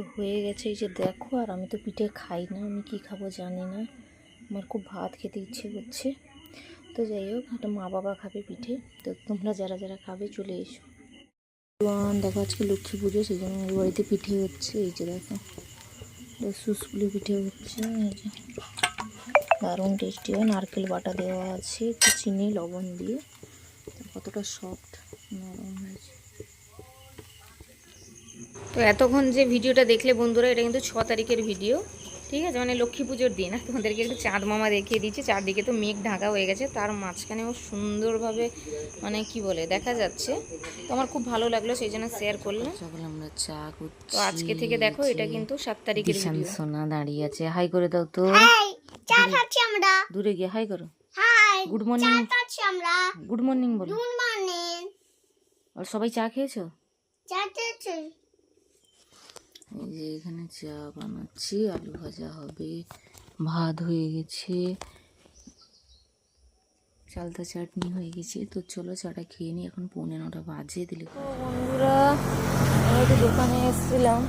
তো হয়ে গেছে এই যে দেখো, আর আমি তো পিঠে খাই না, আমি কি খাব জানি না। আমার খুব ভাত খেতে ইচ্ছে করছে। তো যাই হোক, একটা মা বাবা খাবে পিঠে, তো তোমরা যারা যারা খাবে চলে এসো। দেখো আজকে লক্ষ্মী পুজো, সেই জন্য আমাদের বাড়িতে পিঠে হচ্ছে, এই যে দেখো। সুসকুলি পিঠে হচ্ছে, এই যে। দারুণ টেস্টি হয়, নারকেল বাটা দেওয়া আছে, একটু চিনি, লবণ দিয়ে। কতটা সফট নরম হয়েছে তো এতক্ষণ যে ভিডিওটা দেখলে বন্ধুরা এটা কিন্তু ছ তারিখের ভিডিও ঠিক আছে? মানে লক্ষ্মী পুজোর দিন। আর তোমাদেরকে একটু চাঁদ মামা দেখিয়ে দিচ্ছি। চারদিকে তো মেঘ ঢাকা হয়ে গেছে তার মাঝখানেও সুন্দরভাবে মানে কি বলে দেখা যাচ্ছে। তো আমার খুব ভালো লাগল সেই জন্য শেয়ার করলাম। আমরা চা তো আজকে থেকে দেখো এটা কিন্তু সাত তারিখের সোনা দাঁড়িয়ে আছে। হাই করে দাও তো। চা খাচ্ছি আমরা। দূরে গিয়ে হাই করো। হাই গুড মর্নিং খাচ্ছি আমরা। গুড মর্নিং বলো। গুড মর্নিং আর সবাই চা খেয়েছো? চা যে এখানে চা বানাচ্ছি, আলু ভাজা হবে, ভাত হয়ে গেছে। চালতা চাটনি হয়ে গেছে। তো চলো চাটা খেয়ে নিই, এখন পৌনে নটা বাজে, দিলে বন্ধুরা আমি দোকানে এসেছিলাম।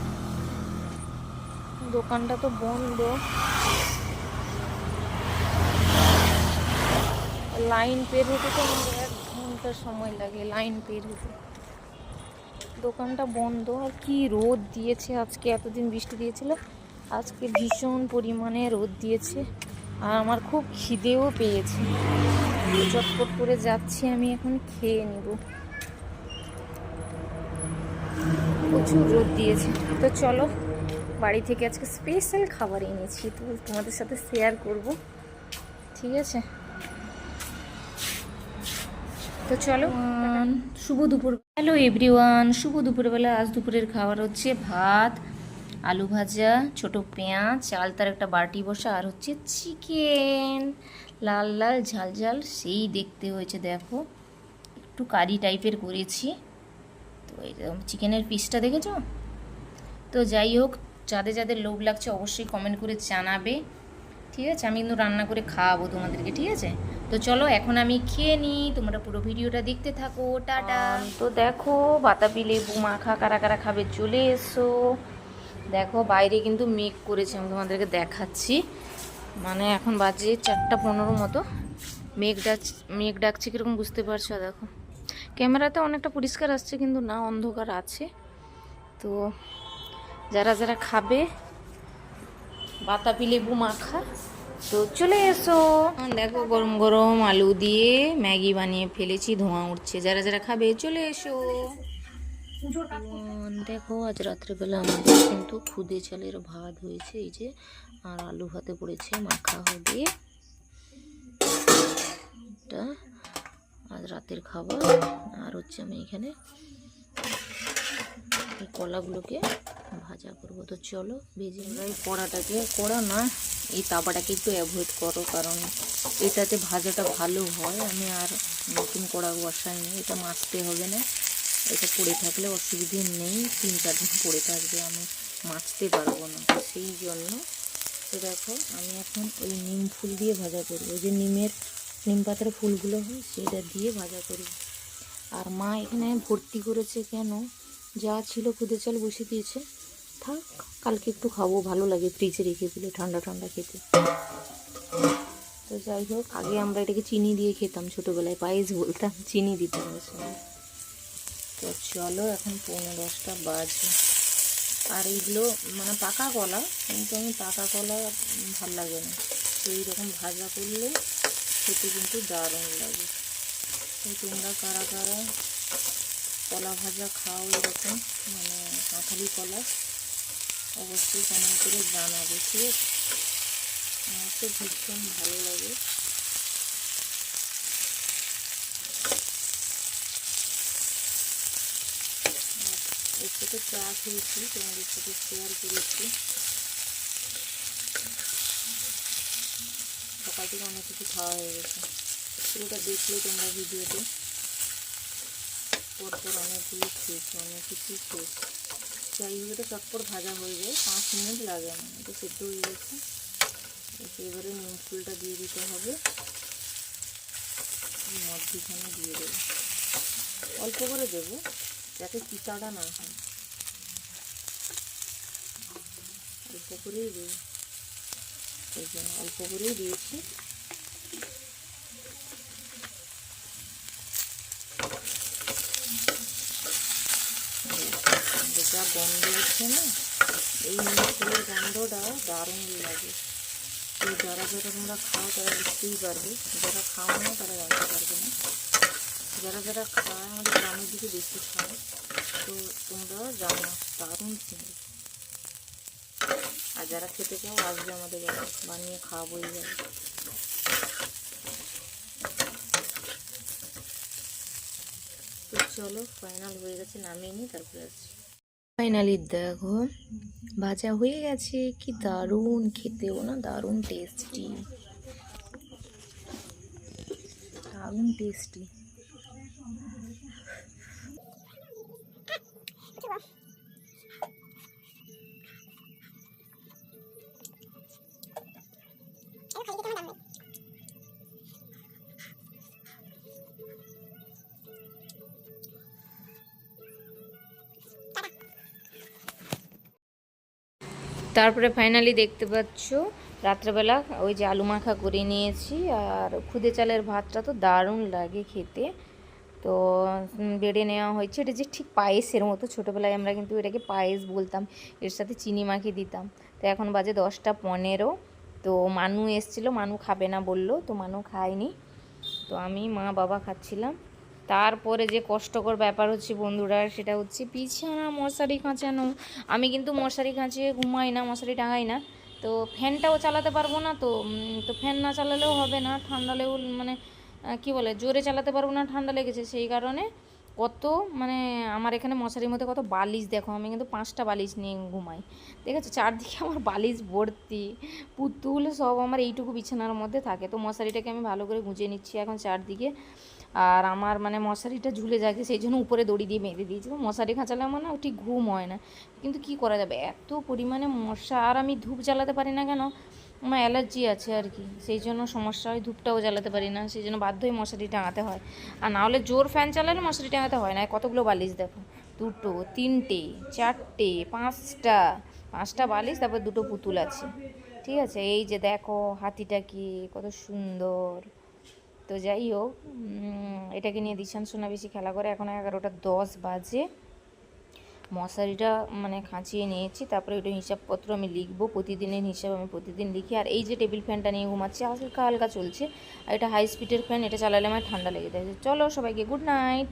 দোকানটা তো বন্ধ। লাইন পের হতে তো এক ঘণ্টা সময় লাগে, লাইন পের হতে। দোকানটা বন্ধ, আর কি রোদ দিয়েছে আজকে, এতদিন বৃষ্টি দিয়েছিল। আজকে ভীষণ পরিমাণে রোদ দিয়েছে, আর আমার খুব খিদেও পেয়েছে। চটপট করে যাচ্ছি, আমি এখন খেয়ে নিব। প্রচুর রোদ দিয়েছে। তো চলো, বাড়ি থেকে আজকে স্পেশাল খাবার এনেছি তো তোমাদের সাথে শেয়ার করব। ঠিক আছে? তো চলো শুভ দুপুর হ্যালো এভরিওয়ান শুভ দুপুরবেলা। আজ দুপুরের খাবার হচ্ছে ভাত আলু ভাজা ছোট পেঁয়াজ চাল তার একটা বাটি বসা আর হচ্ছে চিকেন। লাল লাল ঝাল ঝাল সেই দেখতে হয়েছে দেখো। একটু কারি টাইপের করেছি। তো এরকম চিকেনের পিসটা দেখেছ? তো যাই হোক যাদের যাদের লোভ লাগছে অবশ্যই কমেন্ট করে জানাবে। ঠিক আছে? আমি কিন্তু রান্না করে খাওয়াবো তোমাদেরকে ঠিক আছে? তো চলো, এখন আমি খেয়ে নিই তোমরা পুরো ভিডিওটা দেখতে থাকো, টাটা। তো দেখো, বাতাবি লেবু মাখা কারা কারা খাবে চলে এসো। দেখো, বাইরে কিন্তু মেঘ করেছে, আমি তোমাদেরকে দেখাচ্ছি। মানে এখন বাজে চারটা পনেরো মতো। মেঘ ডাক, মেঘ ডাকছে কীরকম বুঝতে পারছ? দেখো, ক্যামেরাতে অনেকটা পরিষ্কার আসছে, কিন্তু না, অন্ধকার আছে। তো যারা যারা খাবে, বাতাবি লেবু মাখা তো চলে এসো। দেখো গরম গরম আলু দিয়ে ম্যাগি বানিয়ে ফেলেছি ধোঁয়া উঠছে। যারা যারা খাবে চলে এসো। দেখো আজ রাত্রেবেলা আমাদের কিন্তু খুদে চালের ভাত হয়েছে এই যে আর আলু ভাতে পড়েছে মাখা হবে। এটা আজ রাতের খাবার। আর হচ্ছে আমি এখানে এই কলাগুলোকে ভাজা করব। তো চলো ভেজে কড়াটাকে কড়া না এই তাপাটাকে একটু অ্যাভয়েড করো, কারণ এটাতে ভাজাটা ভালো হয়। আমি আর নতুন কড়া বসাইনি, এটা মাছতে হবে না। এটা পড়ে থাকলে অসুবিধে নেই, তিন চার দিন পড়ে থাকবে, আমি মাছতে পারব না। সেই জন্য তো দেখো, আমি এখন ওই নিম ফুল দিয়ে ভাজা করব। ওই যে নিমের, নিম পাতার ফুলগুলো হয়, সেটা দিয়ে ভাজা করব। আর মা এখানে ভর্তি করেছে কেন? যা ছিল খুদে চাল বসে দিয়েছে। থাক, কালকে একটু খাব, ভালো লাগে ফ্রিজে রেখে দিলে, ঠান্ডা ঠান্ডা খেতে। তো যাই হোক, আগে আমরা এটাকে চিনি দিয়ে খেতাম ছোটোবেলায়, পায়েস বলতাম, চিনি দিতাম তো চলো, এখন পৌনে দশটা বাজে। আর এইগুলো মানে পাকা কলা, কিন্তু আমি পাকা কলা ভালো লাগে না। তো এইরকম ভাজা করলে খেতে কিন্তু দারুণ লাগে। তো তোমরা কারা কারা কলা ভাজা খাও এরকম মানে কাঁঠালি কলা অবশ্যই কমেন্ট করে জানাবে ঠিক আছে? আমার তো ভীষণ ভালো লাগে। এর সাথে চা খেয়েছি, তোমাদের সাথে শেয়ার করেছি। সকাল থেকে অনেক কিছু খাওয়া হয়ে গেছে। পুরোটা দেখলে তোমরা ভিডিওতে। পরপর অনেকগুলো খেয়েছি, অনেক কিছু খেয়েছি। হোক এটা চটপট ভাজা হয়ে যায় পাঁচ মিনিট লাগে না এটা সেদ্ধ হয়ে গেছে। এবারে নিম ফুলটা দিয়ে দিতে হবে। মধ্যিখানে দিয়ে দেবো। অল্প করে দেবো, যাতে চিতাটা না হয়। অল্প করেই এই জন্য অল্প করেই দিয়েছি। এই যা গন্ধ হচ্ছে না, এই মিষ্টির গন্ধটা দারুণ লাগে। তো যারা যারা তোমরা খাও, তারা বুঝতেই পারবে। যারা খাও না, তারা জানতে পারবে না। যারা যারা খায়, আমাদের গ্রামের দিকে বেশি খায়, তো তোমরা জানো, দারুণ চিনি আর যারা খেতে চাও, আসবে আমাদের বাড়ি। বানিয়ে খাওয়াবোই যাবে চলো ফাইনাল হয়ে গেছে, নামিয়ে নিই, তারপরে আসছি। ফাইনালি দেখো ভাজা হয়ে গেছে। কি দারুণ খেতেও না দারুণ টেস্টি দারুণ টেস্টি তারপরে ফাইনালি দেখতে পাচ্ছ, রাত্রেবেলা ওই যে আলু মাখা করে নিয়েছি, আর খুদে চালের ভাতটা তো দারুণ লাগে খেতে। তো বেড়ে নেওয়া হয়েছে। এটা যে ঠিক পায়েসের মতো, ছোটোবেলায় আমরা কিন্তু এটাকে পায়েস বলতাম, এর সাথে চিনি মাখিয়ে দিতাম। তো এখন বাজে দশটা পনেরো, তো মানু এসছিল, মানু খাবে না বলল, তো মানু খায়নি। তো আমি মা বাবা খাচ্ছিলাম। তারপরে যে কষ্টকর ব্যাপার হচ্ছে বন্ধুরা, সেটা হচ্ছে বিছানা, মশারি কাঁচানো। আমি কিন্তু মশারি কাঁচিয়ে ঘুমাই না, মশারি টাঙাই না। তো ফ্যানটাও চালাতে পারব না তো তো ফ্যান না চালালেও হবে না, ঠান্ডা লেগে মানে কি বলে, জোরে চালাতে পারব না, ঠান্ডা লেগেছে। সেই কারণে কত মানে আমার এখানে মশারির মধ্যে কত বালিশ, দেখো, আমি কিন্তু পাঁচটা বালিশ নিয়ে ঘুমাই। ঠিক আছে? চারদিকে আমার বালিশ ভর্তি, পুতুল সব আমার এইটুকু বিছানার মধ্যে থাকে। তো মশারিটাকে আমি ভালো করে গুঁজে নিচ্ছি এখন চারদিকে। আর আমার মানে মশারিটা ঝুলে যাকে সেই জন্য উপরে দড়ি দিয়ে বেঁধে দিয়েছি। তো মশারি খাঁচালে আমার না ঠিক ঘুম হয় না। কিন্তু কি করা যাবে? এত পরিমাণে মশা, আর আমি ধূপ জ্বালাতে পারি না কেন? আমার অ্যালার্জি আছে আর কি। সেই জন্য সমস্যা হয়, ধূপটাও জ্বালাতে পারি না। সেই জন্য বাধ্য হয়ে মশারি টাঙাতে হয়। আর না হলে জোর ফ্যান চালালে মশারি টাঙাতে হয় না। কতগুলো বালিশ দেখো? দুটো, তিনটে, চারটে, পাঁচটা পাঁচটা বালিশ, তারপর দুটো পুতুল আছে। ঠিক আছে? এই যে দেখো, হাতিটা কি, কত সুন্দর। তো যাই হোক এটাকে নিয়ে দিশান সোনা বেশি খেলা করে। এখন এগারোটা দশ বাজে। মশারিটা মানে খাঁচিয়ে নিয়েছি। তারপরে ওইটা হিসাবপত্র আমি লিখব। প্রতিদিনের হিসাব আমি প্রতিদিন লিখি। আর এই যে টেবিল ফ্যানটা নিয়ে ঘুমাচ্ছি হালকা হালকা চলছে। আর এটা হাই স্পিডের ফ্যান এটা চালালে আমার ঠান্ডা লেগে যায়। চলো সবাইকে গুড নাইট